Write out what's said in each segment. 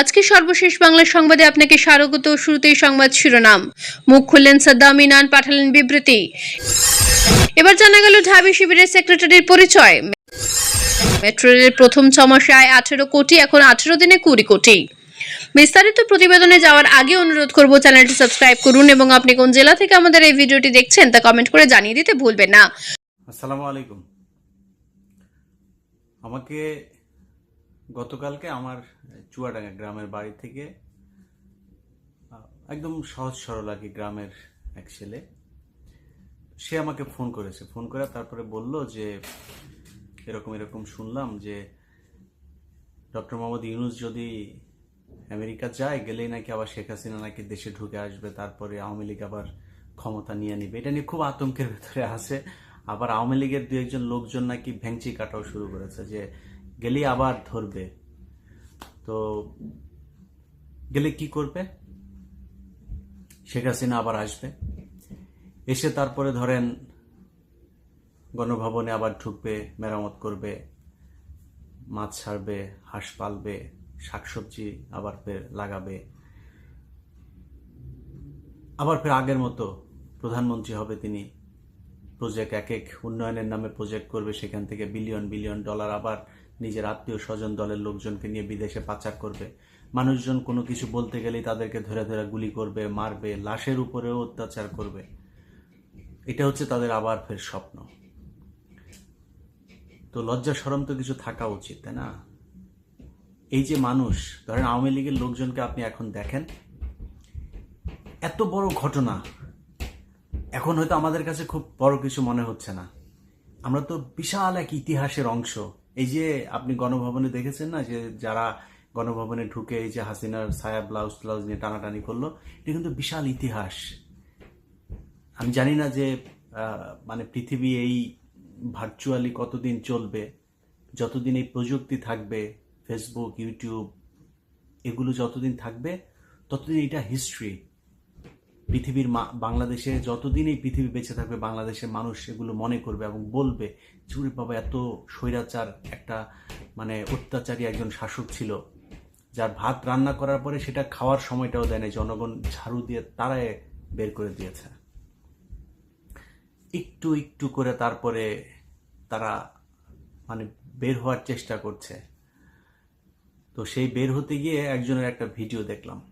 আজকে সর্বশেষ বাংলা সংবাদে আপনাকে স্বাগত। শুরুতেই সংবাদ শিরোনাম। মুখ খুললেন সাদ্দাম, ইনান পাঠালেন বিবৃতি। এবার জানা গেল, ঢাবি শিবিরের সেক্রেটারির পরিচয়। মেট্রো রেলের প্রথম ছ আয় আঠেরো কোটি, এখন আঠেরো দিনে কুড়ি কোটি। বিস্তারিত প্রতিবেদনে যাওয়ার আগে অনুরোধ করব, চ্যানেলটি সাবস্ক্রাইব করুন এবং আপনি কোন জেলা থেকে আমাদের এই ভিডিওটি দেখছেন তা কমেন্ট করে জানিয়ে দিতে ভুলবেন না। আসসালামু আলাইকুম। আমাকে গতকালকে আমার চুয়াডাঙ্গা গ্রামের বাড়ি থেকে একদম সহজ সরল আর কি গ্রামের এক ছেলে। সে আমাকে ফোন করেছে। ফোন করে তারপরে বলল যে, এরকম এরকম শুনলাম যে, ডক্টর মোহাম্মদ ইউনুস যদি আমেরিকা যায়, গেলেই নাকি আবার শেখ হাসিনা নাকি দেশে ঢুকে আসবে, তারপরে আওয়ামী লীগ আবার ক্ষমতা নিয়ে নিবে। এটা নিয়ে খুব আতঙ্কের ভেতরে আছে। আবার আওয়ামী লীগের দু একজন লোকজন নাকি ভেংচি কাটাও শুরু করেছে যে গেলেই আবার ধরবে। তো গেলে কি করবে? শেখ হাসিনা আবার আসবে। এসে তারপরে ধরেন গণভবনে আবার ঢুকবে, মেরামত করবে, মাছ ছাড়বে, হাঁস পালবে, শাকসবজি আবার ফের লাগাবে। আবার ফের আগের মতো প্রধানমন্ত্রী হবে তিনি। প্রজেক্ট এক এক উন্নয়নের নামে প্রজেক্ট করবে, সেখান থেকে বিলিয়ন বিলিয়ন ডলার আবার নিজের আত্মীয় স্বজন দলের লোকজনকে নিয়ে বিদেশে পাচার করবে। মানুষজন কোনো কিছু বলতে গেলেই তাদেরকে ধরে ধরে গুলি করবে, মারবে, লাশের উপরেও অত্যাচার করবে। এটা হচ্ছে তাদের আবার ফের স্বপ্ন। তো লজ্জা সরম তো কিছু থাকা উচিত, তাই না? এই যে মানুষ, ধরেন আওয়ামী লীগের লোকজনকে আপনি এখন দেখেন, এত বড় ঘটনা এখন হয়তো আমাদের কাছে খুব বড় কিছু মনে হচ্ছে না। আমরা তো বিশাল এক ইতিহাসের অংশ। এই যে আপনি গণভবনে দেখেছেন না যে যারা গণভবনে ঢুকে এই যে হাসিনার ছায়া ব্লাউজ ব্লাউজ নিয়ে টানাটানি করল, এটা কিন্তু বিশাল ইতিহাস। আমি জানি না যে মানে পৃথিবী এই ভার্চুয়ালি কতদিন চলবে, যতদিন এই প্রযুক্তি থাকবে ফেসবুক ইউটিউব এগুলো যতদিন থাকবে, ততদিন এটা হিস্ট্রি পৃথিবীর মা- বাংলাদেশে যতদিন এই পৃথিবী বেঁচে থাকবে, বাংলাদেশের মানুষ এগুলো মনে করবে এবং বলবে চুরি বাবা, এত স্বৈরাচার একটা মানে অত্যাচারী একজন শাসক ছিল, যার ভাত রান্না করার পরে সেটা খাওয়ার সময়টাও দেয় না জনগণ ঝাড়ু দিয়ে তারাই বের করে দিয়েছে। একটু একটু করে তারপরে তারা মানে বের হওয়ার চেষ্টা করছে। তো সেই বের হতে গিয়ে একজনের একটা ভিডিও দেখলাম।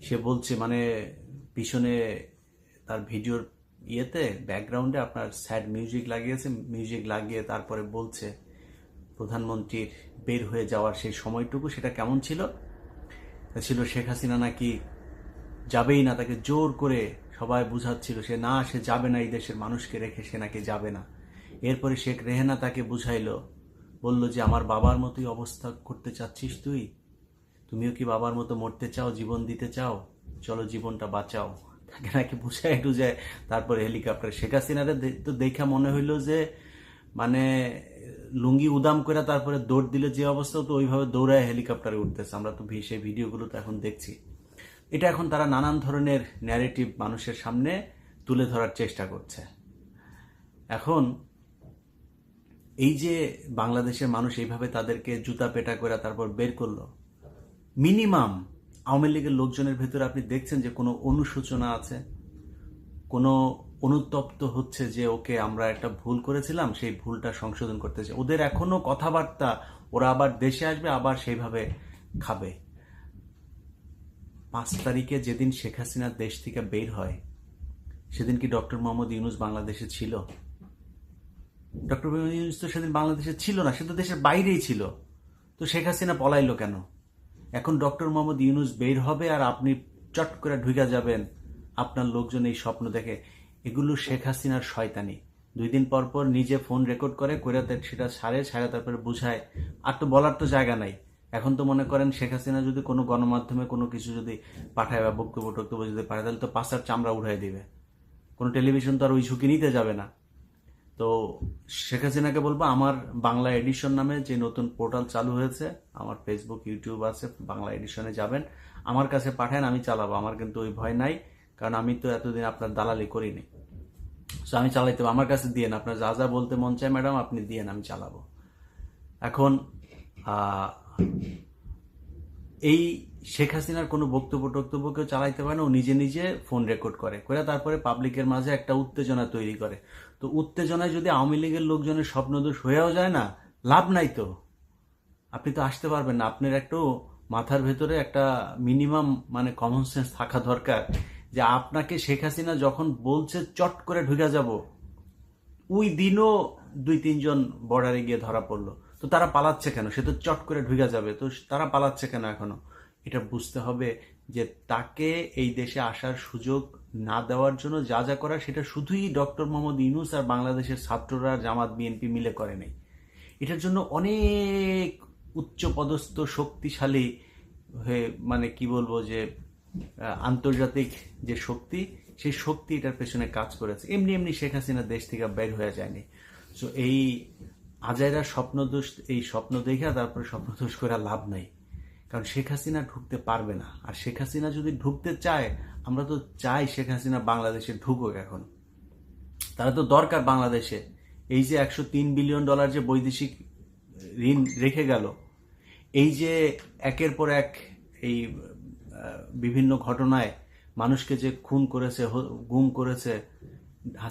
সে বলছে মানে পিছনে তার ভিডিওর ইয়েতে ব্যাকগ্রাউন্ডে আপনার স্যাড মিউজিক লাগিয়েছে মিউজিক লাগিয়ে তারপরে বলছে, প্রধানমন্ত্রীর বের হয়ে যাওয়ার সেই সময়টুকু সেটা কেমন ছিল? ছিল শেখ হাসিনা নাকি যাবেই না, তাকে জোর করে সবাই বুঝাচ্ছিল, সে না, সে যাবে না, এই দেশের মানুষকে রেখে সে নাকি যাবে না। এরপরে শেখ রেহেনা তাকে বুঝাইলো, বলল যে, আমার বাবার মতোই অবস্থা করতে চাচ্ছিস তুই? তুমিও কি বাবার মতো মরতে চাও, জীবন দিতে চাও? চলো জীবনটা বাঁচাও। তাকে নাকি বুঝায় একটু যায় তারপরে হেলিকপ্টার শেখ হাসিনারে তো দেখা মনে হইল যে মানে লুঙ্গি উদাম করে তারপরে দৌড় দিলে যে অবস্থা, তো ওইভাবে দৌড়ায় হেলিকপ্টারে উঠতেছে। আমরা তো সেই ভিডিওগুলো তো এখন দেখছি। এটা এখন তারা নানান ধরনের ন্যারেটিভ মানুষের সামনে তুলে ধরার চেষ্টা করছে। এখন, এই যে বাংলাদেশের মানুষ এইভাবে তাদেরকে জুতা পেটা করে তারপর বের করল মিনিমাম আওয়ামী লীগের লোকজনের ভেতরে আপনি দেখছেন যে কোনো অনুশোচনা আছে? কোনো অনুতপ্ত হচ্ছে যে, ওকে, আমরা একটা ভুল করেছিলাম, সেই ভুলটা সংশোধন করতে চাই। ওদের এখনও কথাবার্তা, ওরা আবার দেশে আসবে, আবার সেইভাবে খাবে। পাঁচ তারিখে যেদিন শেখ হাসিনা দেশ থেকে বের হয়, সেদিন কি ডক্টর মোহাম্মদ ইউনুস বাংলাদেশে ছিল? ডক্টর মোহাম্মদ ইউনুস তো সেদিন বাংলাদেশে ছিল না, সে তো দেশের বাইরেই ছিল। তো শেখ হাসিনা পলাইলো কেন? এখন ডক্টর মোহাম্মদ ইউনুস বের হবে আর আপনি চট করে ঢুকে যাবেন। আপনার লোকজন এই স্বপ্ন দেখে। এগুলো শেখ হাসিনার শয়তানি। দুই দিন পর পর নিজে ফোন রেকর্ড করে করে সেটা সারে সারে তারপরে বুঝায়। আর তো বলার তো জায়গা নাই। এখন তো মনে করেন শেখ হাসিনা যদি কোনো গণমাধ্যমে কোনো কিছু যদি পাঠায় বা বক্তব্য টক্তব্য যদি পাঠায়, তাহলে তো পাঁচার চামড়া উঠাই দিবে। কোনো টেলিভিশন তো আর ওই ঝুঁকি নিতে যাবে না। তো শেখ হাসিনাকে বলব, আমার বাংলা এডিশন নামে যে নতুন পোর্টাল চালু হয়েছে, আমার ফেসবুক ইউটিউব আছে, বাংলা এডিশনে যাবেন। আমার কাছে পাঠান, আমি চালাবো। আমার কিন্তু ওই ভয় নাই, কারণ আমি তো এতদিন আপনার দালালি করিনি। সো আমি চালাইতে। আমার কাছে দিয়েন, আপনার যা যা বলতে মন চায় ম্যাডাম, আপনি দিয়েন, আমি চালাবো। এখন এই শেখ হাসিনার কোনো বক্তব্য টক্তব্য কেউ চালাইতে পারে না, ও নিজে নিজে ফোন রেকর্ড করে করে তারপরে পাবলিকের মাঝে একটা উত্তেজনা তৈরি করে। তো উত্তেজনায় যদি আওয়ামী লীগের লোকজনের স্বপ্নদোষ হয়েও যায় না, লাভ নাই তো। আপনি তো আসতে পারবেন না। আপনার একটু মাথার ভেতরে একটা মিনিমাম মানে কমন সেন্স থাকা দরকার যে আপনাকে শেখ হাসিনা যখন বলছে, চট করে ঢুকে যাব। ওই দিনও দুই, তিনজন বর্ডারে গিয়ে ধরা পড়ল। তো তারা পালাচ্ছে কেন? সে তো চট করে ঢুকে যাবে। তো তারা পালাচ্ছে কেন এখনও? এটা বুঝতে হবে যে তাকে এই দেশে আসার সুযোগ না দেওয়ার জন্য যা যা করা সেটা শুধুই ডক্টর মোহাম্মদ ইউনুস আর বাংলাদেশের ছাত্ররা, জামাত, বিএনপি মিলে করে নেই। এটার জন্য অনেক উচ্চ পদস্থ শক্তিশালী হয়ে মানে কি বলব যে আন্তর্জাতিক যে শক্তি, সেই শক্তি এটার পেছনে কাজ করেছে। এমনি এমনি শেখ হাসিনা দেশ থেকে বের হয়ে যায়নি। সো এই আজাইরা স্বপ্নদোষ, এই স্বপ্ন দেখে তারপরে স্বপ্নদোষ করে লাভ নাই। কারণ শেখ হাসিনা ঢুকতে পারবে না। আর শেখ হাসিনা যদি ঢুকতে চায়, আমরা তো চাই শেখ হাসিনা বাংলাদেশে ঢুকুক এখন। তারা তো দরকার বাংলাদেশে। এই যে একশো তিন বিলিয়ন ডলার যে বৈদেশিক ঋণ রেখে গেল, এই যে একের পর এক এই বিভিন্ন ঘটনায় মানুষকে যে খুন করেছে গুম করেছে,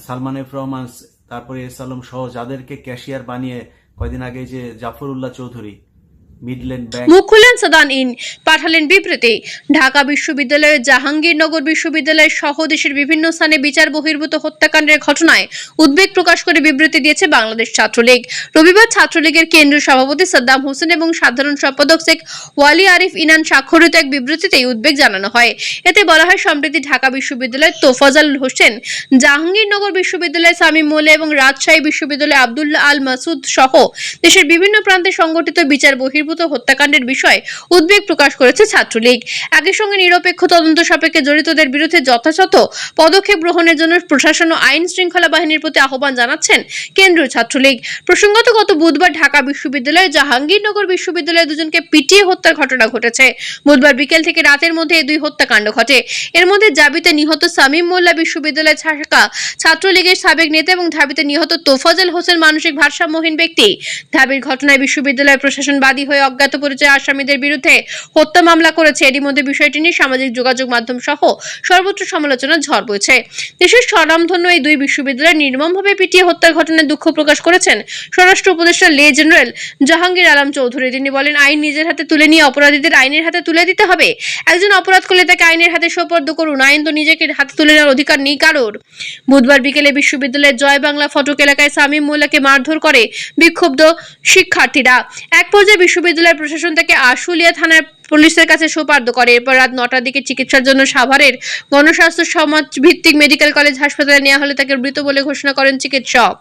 সালমান এফ রহমান, তারপরে এস আলম সহ যাদেরকে ক্যাশিয়ার বানিয়ে কয়দিন আগে যে জাফরুল্লাহ চৌধুরী মুখ সাদান ইন পাঠালেন বিবৃতি। ঢাকা বিশ্ববিদ্যালয়ের জাহাঙ্গীরনগর সহ দেশের বিভিন্ন স্থানে বিচার বহির্ভূত হত্যাকাণ্ডের ঘটনায় উদ্বেগ প্রকাশ করে বিবৃতি দিয়েছে বাংলাদেশ ছাত্রলীগ। রবিবার ছাত্রলীগের কেন্দ্রীয় সভাপতি সাদ্দাম হোসেন এবং সাধারণ সম্পাদক শেখ ওয়ালি আরিফ ইনান স্বাক্ষরিত এক বিবৃতিতে উদ্বেগ জানানো হয়। এতে বলা হয়, সম্প্রতি ঢাকা বিশ্ববিদ্যালয়ের তোফাজাল হোসেন, জাহাঙ্গীরনগর বিশ্ববিদ্যালয় সামিম মোল্লা এবং রাজশাহী বিশ্ববিদ্যালয় আব্দুল্লাহ আল মাসুদ সহ দেশের বিভিন্ন প্রান্তে সংগঠিত বিচার বহির্ভূত হত্যাকাণ্ডের বিষয়ে উদ্বেগ প্রকাশ করেছে ছাত্রলীগ। একই সঙ্গে নিরপেক্ষ তদন্ত সাপেক্ষে জড়িতদের বিরুদ্ধে যথাযথ পদক্ষেপ গ্রহণের জন্য প্রশাসন ও আইন শৃঙ্খলা বাহিনীর প্রতি আহ্বান জানাচ্ছেন কেন্দ্রীয় ছাত্রলীগ। প্রসঙ্গত, গত বুধবার ঢাকা বিশ্ববিদ্যালয়ে জাহাঙ্গীরনগর বিশ্ববিদ্যালয়ে দুজনকে পিটিয়ে হত্যার ঘটনা ঘটেছে। বুধবার বিকেল থেকে রাতের মধ্যে এই দুই হত্যাকাণ্ড ঘটে। এর মধ্যে জাবিতে নিহত সামিম মোল্লা বিশ্ববিদ্যালয় শাখা ছাত্রলীগের সাবেক নেতা এবং ঢাবিতে নিহত তোফাজল হোসেন মানসিক ভারসাম্যহীন ব্যক্তি। ঢাবির ঘটনায় বিশ্ববিদ্যালয় প্রশাসন বাদী হয়ে অজ্ঞাত পরিচয় আসামিদের বিরুদ্ধে হত্যা মামলা করেছে। এরই মধ্যে বিষয়টি নিয়ে সামাজিক যোগাযোগ মাধ্যম সহ সর্বত্র সমালোচনা ঝড় বইছে দেশের স্বনামধন্য এই দুই বিশ্ববিদ্যালয় নির্মমভাবে পিটিয়ে হত্যার ঘটনায় দুঃখ প্রকাশ করেছেন স্বরাষ্ট্র উপদেষ্টা লে জেনারেল জাহাঙ্গীর আলম চৌধুরী। তিনি বলেন, আইন নিজের হাতে তুলে নিয়ে অপরাধীদের আইনের হাতে তুলে দিতে হবে। একজন অপরাধ করলে তাকে আইনের হাতে সোপর্দ করুন। আইন তো নিজেকে হাতে তুলে নেওয়ার অধিকার নেই কারোর। বুধবার বিকেলে বিশ্ববিদ্যালয়ের জয় বাংলা ফটক এলাকায় সামিম মোল্লাকে মারধর করে বিক্ষুব্ধ শিক্ষার্থীরা। এক পর্যায়ে বিশ্ববিদ্যালয় প্রশাসন তাকে আশুলিয়া থানার পুলিশের কাছে সোপার্দ করে। এরপর রাত নটার দিকে চিকিৎসার জন্য সাভারের গণস্বাস্থ্য সমাজ ভিত্তিক মেডিকেল কলেজ হাসপাতালে নেওয়া হলে তাকে মৃত বলে ঘোষণা করেন চিকিৎসক।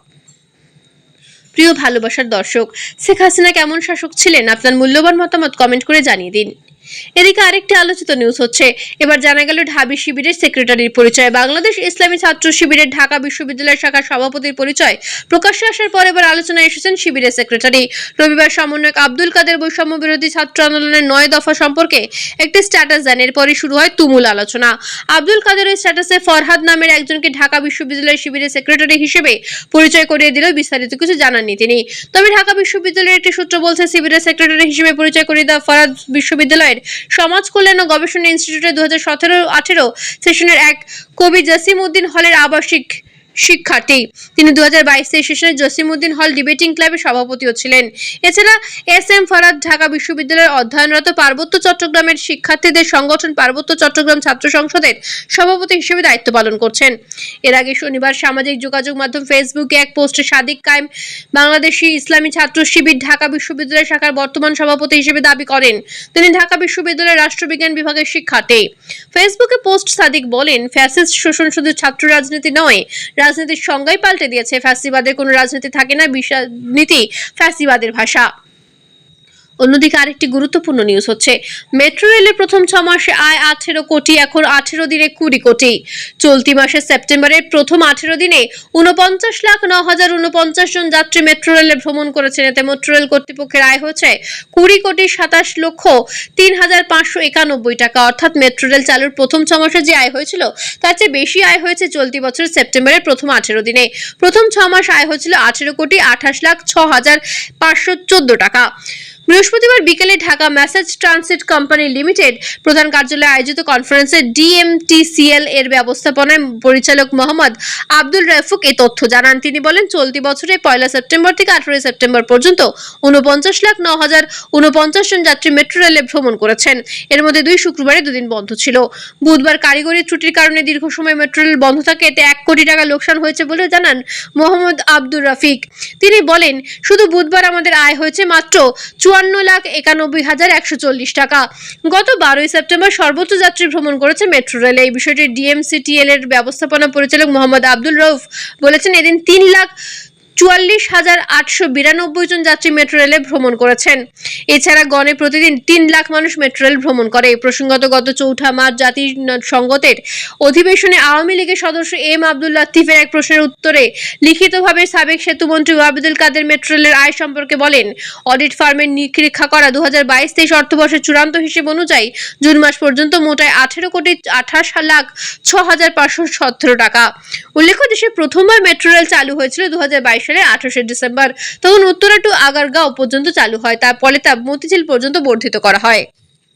প্রিয় ভালোবাসার দর্শক, শেখ হাসিনা কেমন শাসক ছিলেন? আপনার মূল্যবান মতামত কমেন্ট করে জানিয়ে দিন। এদিকে আরেকটি আলোচিত নিউজ হচ্ছে। এবার জানা গেল ঢাবি শিবিরের সেক্রেটারির পরিচয়। বাংলাদেশ ইসলামী ছাত্র শিবিরের ঢাকা বিশ্ববিদ্যালয় শাখার সভাপতির পরিচয় প্রকাশ্যে আসার পর এবার আলোচনায় এসেছেন শিবিরের সেক্রেটারি রবিবার সমন্বয়ক আব্দুল কাদের বৈষম্য বিরোধী ছাত্র আন্দোলনের নয় দফা সম্পর্কে একটি স্ট্যাটাস দেন। এরপরই শুরু হয় তুমুল আলোচনা। আব্দুল কাদের ওই স্ট্যাটাসে ফরহাদ নামের একজনকে ঢাকা বিশ্ববিদ্যালয় শিবিরের সেক্রেটারি হিসেবে পরিচয় করিয়ে দিলেও বিস্তারিত কিছু জানাননি তিনি। তবে ঢাকা বিশ্ববিদ্যালয়ের একটি সূত্র বলছে, শিবিরের সেক্রেটারি হিসেবে পরিচয় করিয়ে দেওয়া ফরহাদ বিশ্ববিদ্যালয়ের সমাজ কল্যাণ ও গবেষণা ইনস্টিটিউটে দু হাজার সতেরো আঠেরো সেশনের এক কবি জসিম উদ্দিন হলের আবাসিক শিক্ষার্থী। তিনি দু হাজার বাইশ সেশনে জসিমউদ্দিন হল ডিবেটিং ক্লাবের সভাপতিও ছিলেন। এছাড়া এস এম ফরাদ ঢাকা বিশ্ববিদ্যালয়ের অধ্যয়নরত পার্বত্য চট্টগ্রামের শিক্ষার্থীদের সংগঠন পার্বত্য চট্টগ্রাম ছাত্র সংসদের সভাপতি হিসেবে দায়িত্ব পালন করছেন। এর আগে শনিবার সামাজিক যোগাযোগ মাধ্যম ফেসবুকে এক পোস্টে সাদিক কায়েম বাংলাদেশি ইসলামী ছাত্র শিবির ঢাকা বিশ্ববিদ্যালয় শাখার বর্তমান সভাপতি হিসেবে দাবি করেন। তিনি ঢাকা বিশ্ববিদ্যালয়ের রাষ্ট্রবিজ্ঞান বিভাগের শিক্ষার্থী। ফেসবুকে পোস্ট সাদিক বলেন, ফ্যাসিস্ট শোষণ শুধু ছাত্র রাজনীতি নয় রাজনীতির সংজ্ঞাই পাল্টে দিয়েছে। ফ্যাসিবাদের কোনো রাজনীতি থাকে না নীতি ফ্যাসিবাদের ভাষা। অন্যদিকে আরেকটি গুরুত্বপূর্ণ নিউজ হচ্ছে মেট্রো রেলের প্রথম ছ মাসে আয় আঠেরো কোটি, এখন আঠেরো দিনে কুড়ি কোটি। চলতি মাসে সেপ্টেম্বরের প্রথম আঠেরো দিনে উনপঞ্চাশ লাখ ন হাজার উনপঞ্চাশ জন যাত্রী মেট্রো রেলে ভ্রমণ করেছেন। এতে মেট্রো রেল কর্তৃপক্ষের আয় হয়েছে কুড়ি কোটি সাতাশ লক্ষ তিন হাজার পাঁচশো একানব্বই টাকা। অর্থাৎ মেট্রো রেল চালুর প্রথম ছ মাসে যে আয় হয়েছিল, তার চেয়ে বেশি আয় হয়েছে চলতি বছরের সেপ্টেম্বরের প্রথম আঠেরো দিনে। প্রথম ছ মাস আয় হয়েছিল আঠেরো কোটি আঠাশ লাখ ছ হাজার পাঁচশো চোদ্দ টাকা। বৃহস্পতিবার বিকেলে Dhaka mass transit company limited প্রধান কার্যালয়ে আয়োজিত কনফারেন্সে ডিএমটিসিএল এর ব্যবস্থাপনায় পরিচালক মোহাম্মদ আব্দুল রাফুক এই তথ্য জানান। তিনি বলেন, চলতি বছরে পয়লা সেপ্টেম্বর থেকে আঠারোই সেপ্টেম্বর পর্যন্ত উনপঞ্চাশ লাখ ন হাজার উনপঞ্চাশ জন যাত্রী মেট্রো রেলে ভ্রমণ করেছেন। এর মধ্যে দুই শুক্রবারে দুদিন বন্ধ ছিল। বুধবার কারিগরি ত্রুটির কারণে দীর্ঘ সময় মেট্রো রেল বন্ধ থাকে, এতে এক কোটি টাকা লোকসান হয়েছে বলে জানান মোহাম্মদ আব্দুর রাফিক। তিনি বলেন, শুধু বুধবার আমাদের আয় হয়েছে মাত্র চুয়ান্ন লাখ একানব্বই হাজার একশো চল্লিশ টাকা। গত বারোই সেপ্টেম্বর সর্বোচ্চ যাত্রী ভ্রমণ করেছে মেট্রো রেল। এই বিষয়টি ডিএমসিটিএল এর ব্যবস্থাপনা পরিচালক মোহাম্মদ আব্দুল রউফ বলেছেন। এদিন তিন লাখ চুয়াল্লিশ হাজার আটশো বিরানব্বই জন যাত্রী মেট্রো রেলে ভ্রমণ করেছেন। এছাড়া গণে প্রতিদিন তিন লাখ মানুষ মেট্রো রেল ভ্রমণ করে। প্রসঙ্গত গত চৌঠা মার্চ জাতি সংগতের অধিবেশনে আওয়ামী লীগের সদস্য এম আব্দুল লাতিফের এক প্রশ্নের উত্তরে লিখিতভাবে সাবেক সেতুমন্ত্রী ওয়াবিদুল কাদের মেট্রো রেলের আয় সম্পর্কে বলেন, অডিট ফার্মের নিরীক্ষা করা দু হাজার বাইশ তেইশ অর্থবর্ষের চূড়ান্ত হিসেব অনুযায়ী জুন মাস পর্যন্ত মোটায় আঠেরো কোটি আঠাশ লাখ ছ হাজার পাঁচশো সতেরো টাকা। উল্লেখ্য দেশে প্রথমবার মেট্রো রেল চালু হয়েছিল দু হাজার বাইশ সালে আঠাশে ডিসেম্বর, তখন উত্তরা টু আগারগাঁও পর্যন্ত চালু হয়। তারপরে তা মতিঝিল পর্যন্ত বর্ধিত করা হয়।